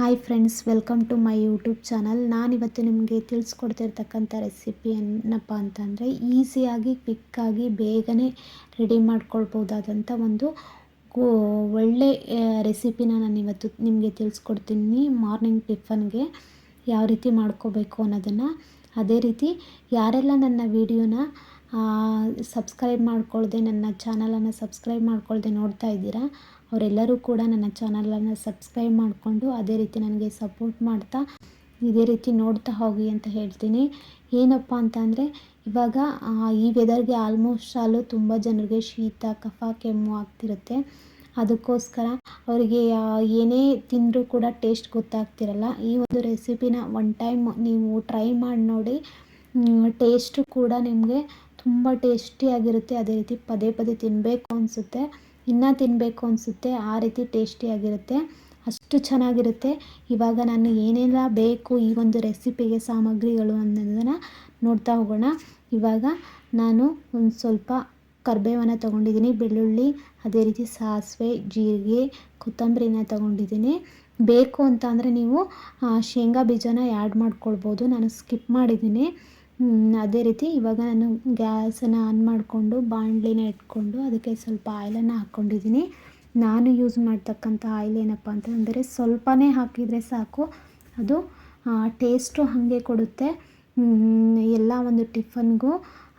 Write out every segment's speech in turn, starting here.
Hi friends welcome to my YouTube channel ನಾನಿವತ್ತು ನಿಮಗೆ ತಿಳಿಸ್ಕೊಡ್ತಿರ್ತಕ್ಕಂಥ recipe ಏನಪ್ಪ ಅಂತಂದರೆ ಈಸಿಯಾಗಿ ಕ್ವಿಕ್ಕಾಗಿ ಬೇಗನೆ ರೆಡಿ ಮಾಡ್ಕೊಳ್ಬೋದಾದಂಥ ಒಂದು ಒಳ್ಳೆ ರೆಸಿಪಿನ ನಾನು ಇವತ್ತು ನಿಮಗೆ ತಿಳಿಸ್ಕೊಡ್ತೀನಿ. ಮಾರ್ನಿಂಗ್ ಟಿಫನ್ಗೆ ಯಾವ ರೀತಿ ಮಾಡ್ಕೋಬೇಕು ಅನ್ನೋದನ್ನು. ಅದೇ ರೀತಿ ಯಾರೆಲ್ಲ ನನ್ನ ವಿಡಿಯೋನ ಸಬ್ಸ್ಕ್ರೈಬ್ ಮಾಡ್ಕೊಳ್ದೆ, ನನ್ನ ಚಾನಲನ್ನು ಸಬ್ಸ್ಕ್ರೈಬ್ ಮಾಡ್ಕೊಳ್ಳ್ದೆ ನೋಡ್ತಾ ಇದ್ದೀರಾ ಅವರೆಲ್ಲರೂ ಕೂಡ ನನ್ನ ಚಾನಲನ್ನು ಸಬ್ಸ್ಕ್ರೈಬ್ ಮಾಡಿಕೊಂಡು ಅದೇ ರೀತಿ ನನಗೆ ಸಪೋರ್ಟ್ ಮಾಡ್ತಾ ಇದೇ ರೀತಿ ನೋಡ್ತಾ ಹೋಗಿ ಅಂತ ಹೇಳ್ತೀನಿ. ಏನಪ್ಪ ಅಂತ ಅಂದರೆ, ಇವಾಗ ಈ ವೆದರ್ಗೆ ಆಲ್ಮೋಸ್ಟ್ ಆಲು ತುಂಬ ಜನರಿಗೆ ಶೀತ, ಕಫ, ಕೆಮ್ಮು ಆಗ್ತಿರುತ್ತೆ. ಅದಕ್ಕೋಸ್ಕರ ಅವರಿಗೆ ಏನೇ ತಿಂದರೂ ಕೂಡ ಟೇಸ್ಟ್ ಗೊತ್ತಾಗ್ತಿರಲ್ಲ. ಈ ಒಂದು ರೆಸಿಪಿನ ಒನ್ ಟೈಮ್ ನೀವು ಟ್ರೈ ಮಾಡಿ ನೋಡಿ ಟೇಸ್ಟು ಕೂಡ ನಿಮಗೆ ತುಂಬ ಟೇಸ್ಟಿಯಾಗಿರುತ್ತೆ ಅದೇ ರೀತಿ ಪದೇ ಪದೇ ತಿನ್ನಬೇಕು ಅನಿಸುತ್ತೆ. ಇನ್ನೂ ತಿನ್ನಬೇಕು ಅನಿಸುತ್ತೆ, ಆ ರೀತಿ ಟೇಸ್ಟಿಯಾಗಿರುತ್ತೆ ಅಷ್ಟು ಚೆನ್ನಾಗಿರುತ್ತೆ. ಇವಾಗ ನಾನು ಏನೆಲ್ಲ ಬೇಕು, ಈ ಒಂದು ರೆಸಿಪಿಗೆ ಸಾಮಗ್ರಿಗಳು ಅನ್ನೋದನ್ನು ನೋಡ್ತಾ ಹೋಗೋಣ. ಇವಾಗ ನಾನು ಒಂದು ಸ್ವಲ್ಪ ಕರ್ಬೇವನ್ನು ತೊಗೊಂಡಿದ್ದೀನಿ, ಬೆಳ್ಳುಳ್ಳಿ, ಅದೇ ರೀತಿ ಸಾಸಿವೆ, ಜೀರಿಗೆ, ಕೊತ್ತಂಬರಿನ ತೊಗೊಂಡಿದ್ದೀನಿ. ಬೇಕು ಅಂತ ಅಂದರೆ ನೀವು ಶೇಂಗಾ ಬೀಜನ ಆ್ಯಡ್ ಮಾಡ್ಕೊಳ್ಬೋದು. ನಾನು ಸ್ಕಿಪ್ ಮಾಡಿದ್ದೀನಿ. ಅದೇ ರೀತಿ ಇವಾಗ ನಾನು ಗ್ಯಾಸನ್ನು ಆನ್ ಮಾಡಿಕೊಂಡು ಬಾಣಲಿನ ಇಟ್ಕೊಂಡು ಅದಕ್ಕೆ ಸ್ವಲ್ಪ ಆಯಿಲನ್ನು ಹಾಕ್ಕೊಂಡಿದ್ದೀನಿ. ನಾನು ಯೂಸ್ ಮಾಡ್ತಕ್ಕಂಥ ಆಯಿಲ್ ಏನಪ್ಪ ಅಂತಂದರೆ ಸ್ವಲ್ಪನೇ ಹಾಕಿದರೆ ಸಾಕು. ಅದು ಟೇಸ್ಟು ಹಾಗೆ ಕೊಡುತ್ತೆ. ಎಲ್ಲ ಒಂದು ಟಿಫನ್ಗೂ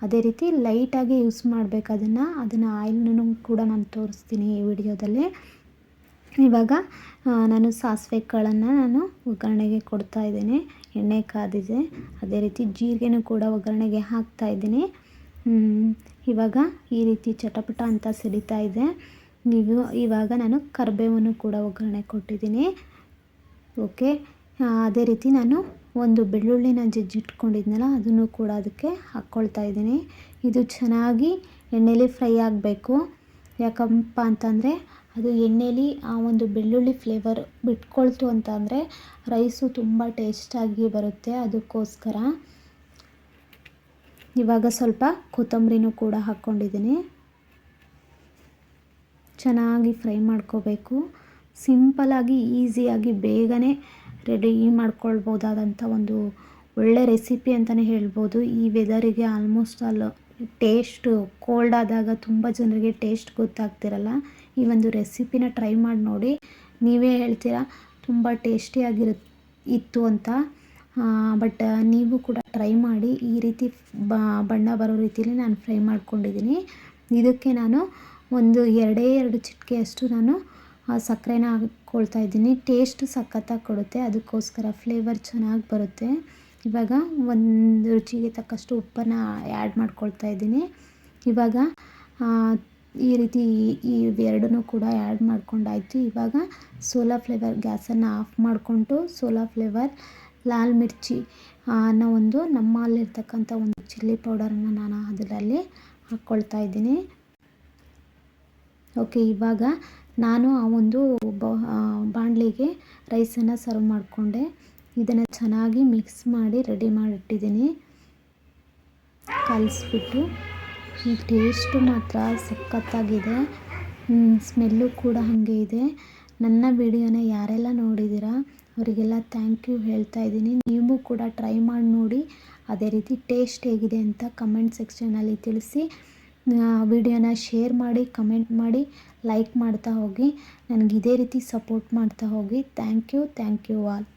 ಅದೇ ರೀತಿ ಲೈಟಾಗಿ ಯೂಸ್ ಮಾಡಬೇಕು ಅದನ್ನು. ಅದನ್ನು ಆಯಿಲ್ನೂ ಕೂಡ ನಾನು ತೋರಿಸ್ತೀನಿ ಈ ವಿಡಿಯೋದಲ್ಲಿ. ಇವಾಗ ನಾನು ಸಾಸಿವೆ ಕಾಳನ್ನು ನಾನು ಒಗ್ಗರಣೆಗೆ ಕೊಡ್ತಾ ಇದ್ದೀನಿ. ಎಣ್ಣೆ ಕಾದಿದೆ. ಅದೇ ರೀತಿ ಜೀರಿಗೆನೂ ಕೂಡ ಒಗ್ಗರಣೆಗೆ ಹಾಕ್ತಾ ಇದ್ದೀನಿ. ಇವಾಗ ಈ ರೀತಿ ಚಟಪಟ ಅಂತ ಸಿಡಿತಾ ಇದೆ. ನೀವು ಇವಾಗ ನಾನು ಕರಿಬೇವನ್ನು ಕೂಡ ಒಗ್ಗರಣೆ ಕೊಟ್ಟಿದ್ದೀನಿ. ಓಕೆ ಅದೇ ರೀತಿ ನಾನು ಒಂದು ಬೆಳ್ಳುಳ್ಳಿನ ಜಜ್ಜಿಟ್ಕೊಂಡಿದ್ನಲ್ಲ ಅದನ್ನು ಕೂಡ ಅದಕ್ಕೆ ಹಾಕ್ಕೊಳ್ತಾ ಇದ್ದೀನಿ. ಇದು ಚೆನ್ನಾಗಿ ಎಣ್ಣೆಲಿ ಫ್ರೈ ಆಗಬೇಕು. ಯಾಕಪ್ಪ ಅಂತಂದರೆ ಅದು ಎಣ್ಣೆಲಿ ಆ ಒಂದು ಬೆಳ್ಳುಳ್ಳಿ ಫ್ಲೇವರ್ ಬಿಟ್ಕೊಳ್ತು ಅಂತ ಅಂದರೆ ರೈಸು ತುಂಬ ಟೇಸ್ಟಾಗಿ ಬರುತ್ತೆ ಅದಕ್ಕೋಸ್ಕರ. ಇವಾಗ ಸ್ವಲ್ಪ ಕೊತ್ತಂಬರಿನೂ ಕೂಡ ಹಾಕ್ಕೊಂಡಿದ್ದೀನಿ. ಚೆನ್ನಾಗಿ ಫ್ರೈ ಮಾಡ್ಕೋಬೇಕು. ಸಿಂಪಲಾಗಿ ಈಸಿಯಾಗಿ ಬೇಗನೆ ರೆಡಿ ಮಾಡ್ಕೊಳ್ಬೋದಾದಂಥ ಒಂದು ಒಳ್ಳೆ ರೆಸಿಪಿ ಅಂತಲೇ ಹೇಳ್ಬೋದು. ಈ ವೆದರಿಗೆ ಆಲ್ಮೋಸ್ಟ್ ಆಲ್ ಟೇಸ್ಟು ಕೋಲ್ಡ್ ಆದಾಗ ತುಂಬ ಜನರಿಗೆ ಟೇಸ್ಟ್ ಗೊತ್ತಾಗ್ತಿರಲ್ಲ. ಈ ಒಂದು ರೆಸಿಪಿನ ಟ್ರೈ ಮಾಡಿ ನೋಡಿ. ನೀವೇ ಹೇಳ್ತೀರಾ? ತುಂಬ ಟೇಸ್ಟಿಯಾಗಿರು ಇತ್ತು ಅಂತ. ಬಟ್ ನೀವು ಕೂಡ ಟ್ರೈ ಮಾಡಿ ಈ ರೀತಿ ಬಣ್ಣ ಬರೋ ರೀತಿಯಲ್ಲಿ ನಾನು ಫ್ರೈ ಮಾಡ್ಕೊಂಡಿದ್ದೀನಿ. ಇದಕ್ಕೆ ನಾನು ಒಂದು ಎರಡೇ ಎರಡು ಚಿಟಿಕೆಯಷ್ಟು ನಾನು ಸಕ್ಕರೆನ ಹಾಕ್ಕೊಳ್ತಾ ಇದ್ದೀನಿ. ಟೇಸ್ಟ್ ಸಖತ್ತಾಗಿ ಕೊಡುತ್ತೆ. ಅದಕ್ಕೋಸ್ಕರ ಫ್ಲೇವರ್ ಚೆನ್ನಾಗಿ ಬರುತ್ತೆ. ಇವಾಗ ಒಂದು ರುಚಿಗೆ ತಕ್ಕಷ್ಟು ಉಪ್ಪನ್ನು ಆ್ಯಡ್ ಮಾಡ್ಕೊಳ್ತಾ ಇದ್ದೀನಿ. ಇವಾಗ ಈ ರೀತಿ ಈ ಎರಡನ್ನೂ ಕೂಡ ಆ್ಯಡ್ ಮಾಡ್ಕೊಂಡಾಯಿತು. ಇವಾಗ ಸೋಲಾ ಫ್ಲೇವರ್ ಗ್ಯಾಸನ್ನು ಆಫ್ ಮಾಡಿಕೊಂಡು ಸೋಲಾ ಫ್ಲೇವರ್ ಲಾಲ್ ಮಿರ್ಚಿ ಅನ್ನೋ ಒಂದು ನಮ್ಮಲ್ಲಿರ್ತಕ್ಕಂಥ ಒಂದು ಚಿಲ್ಲಿ ಪೌಡರನ್ನು ನಾನು ಅದರಲ್ಲಿ ಹಾಕ್ಕೊಳ್ತಾ ಇದ್ದೀನಿ. ಓಕೆ ಇವಾಗ ನಾನು ಆ ಒಂದು ಬಾಣಲಿಗೆ ರೈಸನ್ನು ಸರ್ವ್ ಮಾಡಿಕೊಂಡೆ. ಇದನ್ನು ಚೆನ್ನಾಗಿ ಮಿಕ್ಸ್ ಮಾಡಿ ರೆಡಿ ಮಾಡಿಟ್ಟಿದ್ದೀನಿ. ಕಲಿಸ್ಬಿಟ್ಟು. ಟೇಸ್ಟು ಮಾತ್ರ ಸಖತ್ತಾಗಿದೆ. ಸ್ಮೆಲ್ಲು ಕೂಡ ಹಾಗೆ ಇದೆ. ನನ್ನ ವಿಡಿಯೋನ ಯಾರೆಲ್ಲ ನೋಡಿದ್ದೀರಾ ಅವರಿಗೆಲ್ಲ ಥ್ಯಾಂಕ್ ಯು ಹೇಳ್ತಾ ಇದ್ದೀನಿ. ನೀವು ಕೂಡ ಟ್ರೈ ಮಾಡಿ ನೋಡಿ. ಅದೇ ರೀತಿ ಟೇಸ್ಟ್ ಹೇಗಿದೆ ಅಂತ ಕಮೆಂಟ್ ಸೆಕ್ಷನಲ್ಲಿ ತಿಳಿಸಿ. ವಿಡಿಯೋನ ಶೇರ್ ಮಾಡಿ ಕಮೆಂಟ್ ಮಾಡಿ ಲೈಕ್ ಮಾಡ್ತಾ ಹೋಗಿ. ನನಗೆ ಇದೇ ರೀತಿ ಸಪೋರ್ಟ್ ಮಾಡ್ತಾ ಹೋಗಿ. Thank you thank you all